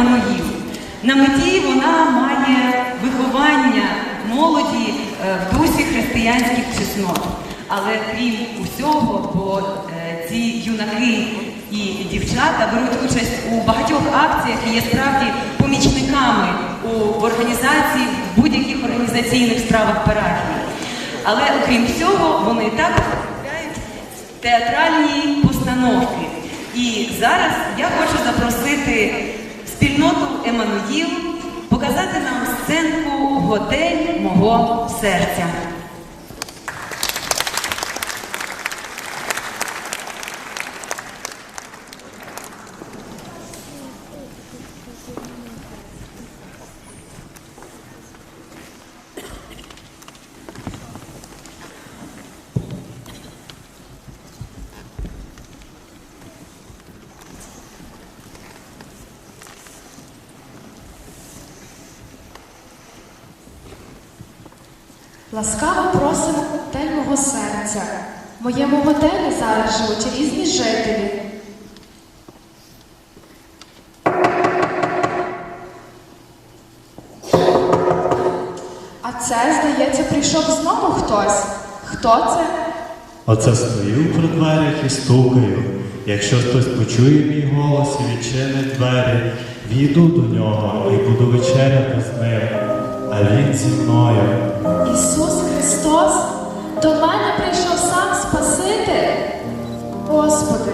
Еммануїл. На меті вона має виховання молоді е, в дусі християнських чеснот. Але крім усього, бо е, ці юнаки і дівчата беруть участь у багатьох акціях і є справді помічниками у організації в будь-яких організаційних справах парафії. Але окрім цього, вони також виробляють театральні постановки. І зараз я хочу запросити спільноту Еммануїл показати нам сценку Готель мого серця. Ласкаво просимо готель мого серця. В моєму готелі зараз живуть різні жителі. А це, здається, прийшов знову хтось. Хто це? Оце стою при дверях і стукаю. Якщо хтось почує мій голос і відчинить двері, війду до нього і буду вечеряти з ним, а він зі мною. Ісус Христос до мене прийшов сам Спаситель. Господи,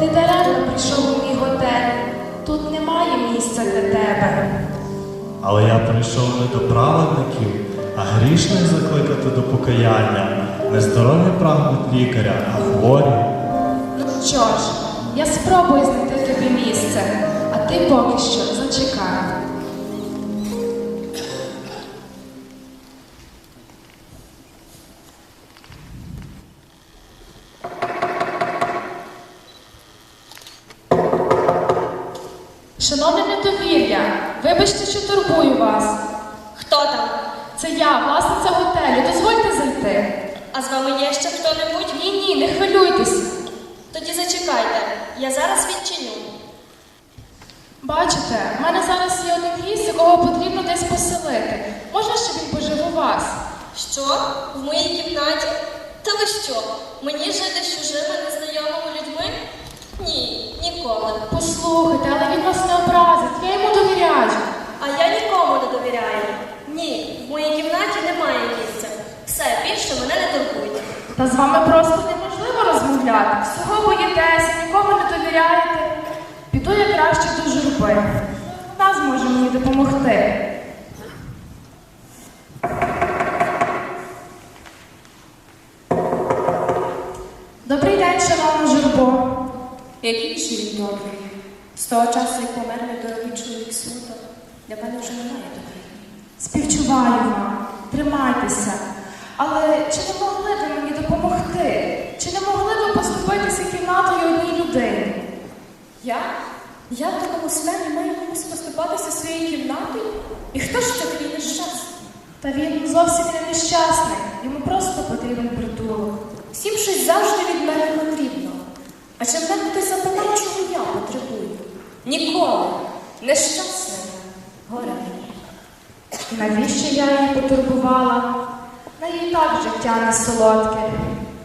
ти даремно прийшов у мій готель. Тут немає місця для тебе. Але я прийшов не до праведників, а грішних закликати до покаяння. Нездорові прагнуть лікаря, а хворі. Ну що ж, я спробую знайти тобі місце, а ти поки що зачекай. Шановне недовір'я, вибачте, що турбую вас. Хто там? Це я, власниця готелю. Дозвольте зайти. А з вами є ще хто-небудь? Ні, ні, не хвилюйтесь. Тоді зачекайте, я зараз відчиню. Бачите, в мене зараз є один гість, якого потрібно десь поселити. Можна, щоб він пожив у вас? Що? В моїй кімнаті? Та ви що? Мені жити з чужими незнайомими людьми? Ні, ніколи. Послухайте, але він вас не образить, я йому довіряю. А я нікому не довіряю. Ні, в моїй кімнаті немає місця. Все, більше мене не турбуйте. Та з вами просто неможливо розмовляти. Всього боїтеся, нікому не довіряєте. Піду я краще до журби. Вона зможе мені допомогти. Добрий день, шановна журбо. Який ж він добрий. З того часу, як помер мій дорогий чоловік суто, для мене вже немає добрих. Співчуваю вам, тримайтеся. Але чи не могли ви мені допомогти? Чи не могли ви поступитися кімнатою одній людині? Я? Я в такому селі маю комусь поступатися своєю кімнатою? І хто ж такий нещасний? Та він зовсім не нещасний, йому просто потрібен притулок. Всім щось завжди від мене потрібно. А чи мене хтось запитав, чого я потребую? Ніколи. Нещасна. я. Горе мені. Навіщо я її потурбувала? На їй так життя не солодке.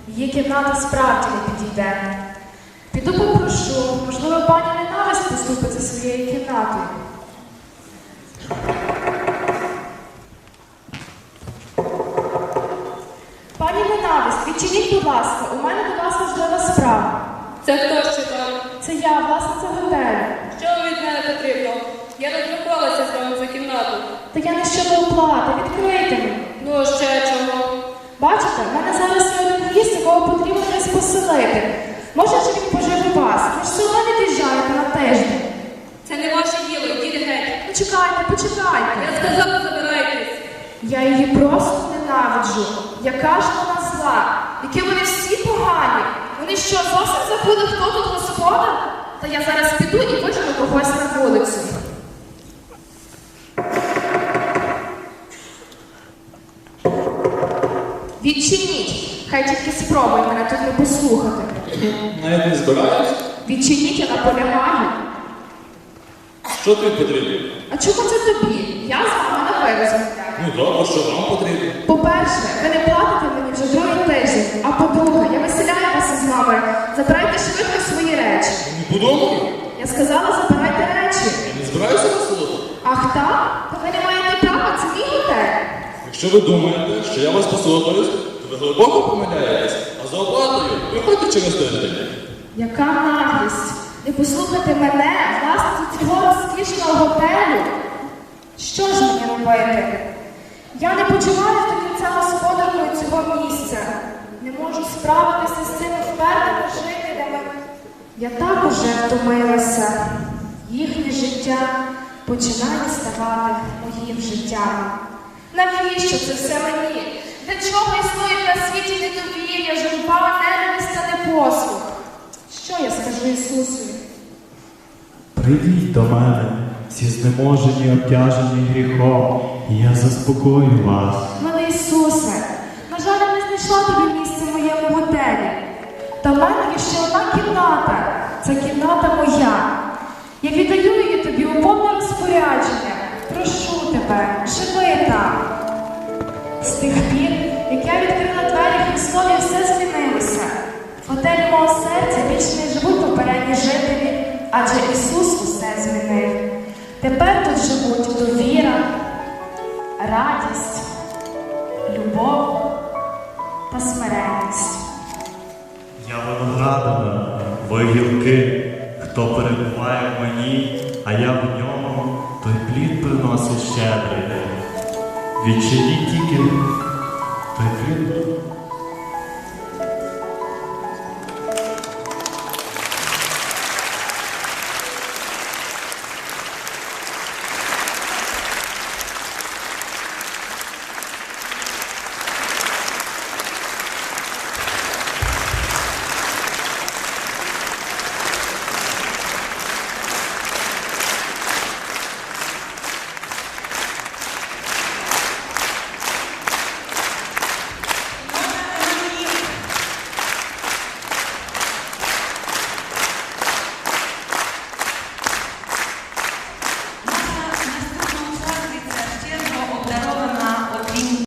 Її кімната справді не підійде. Піду попрошу, можливо, пані ненависть поступиться своєю кімнатою. Пані ненависть, відчиніть, будь ласка, у мене до вас важлива справа. Це хто ще там? Це я, власниця готелю. Що від мене потрібно? Я розрахувалася з вами за кімнату. Та я не щодо оплати, відкрийте мені. Ну, ще чого? Бачите, в мене зараз є один гість, якого потрібно десь поселити. Може, чи він пожив у вас? Ви ж все одно від'їжджаєте на тиждень. Це не ваше діло, йдіть геть. Почекайте, почекайте. Я сказала, забирайтесь. Я її просто ненавиджу. Яка ж вона зла? Які вони всі погані. Вони що, зовсім забули, хто тут господар? Та я зараз піду і вижену когось на вулицю. Відчиніть. Хай тільки спробуй мене тут не послухати. Навіть не збираюсь. Відчиніть, я наполягаю. Що тобі потрібно? А чому це тобі? Я з вами на вивезу. Ну добре, що вам потрібно? По-перше, ви не платите мені вже другий тиждень. А по-друге, я вами. Забирайте швидко свої речі. Не подумав? Я сказала, забирайте речі. Я не збираюся веселити. Ах так? То ви не маєте права, це мій готель. Якщо ви думаєте, що я вас послухаюсь, то ви глибоко помиляєтесь, а за оплатою приходьте через тиждень. Яка наглість? Не послухати мене, власницю цього розкішного готелю. Що ж мені робити? Я не почуваюся до кінця господаркою цього місця. Не можу справитися з впертими жителями. Я так уже втомилася. Їхнє життя починає ставати моїм життям. Навіщо це все мені? Для чого існують на світі недовір'я, журба, ненависть та непослух? Що я скажу Ісусові? Прийдіть до мене, всі знеможені, обтяжені гріхом, і я заспокою вас. Милий Ісусе, на жаль, не знайшла тобі місце в моєму готелі. Та в мене є ще одна кімната. Це кімната моя. Я віддаю її тобі у повне розпорядження. Прошу тебе, живи там. З тих пір, як я відкрила двері Христові, все змінилося. В готелі мого серця більше не живуть попередні жителі, адже Ісус усе змінив. Тепер тут живуть довіра, радість, любов та смиренність. Я виноградина, ви гілки, хто перебуває в мені, а я в ньому, той плід приносить щедрий. Відчиніть тільки той плід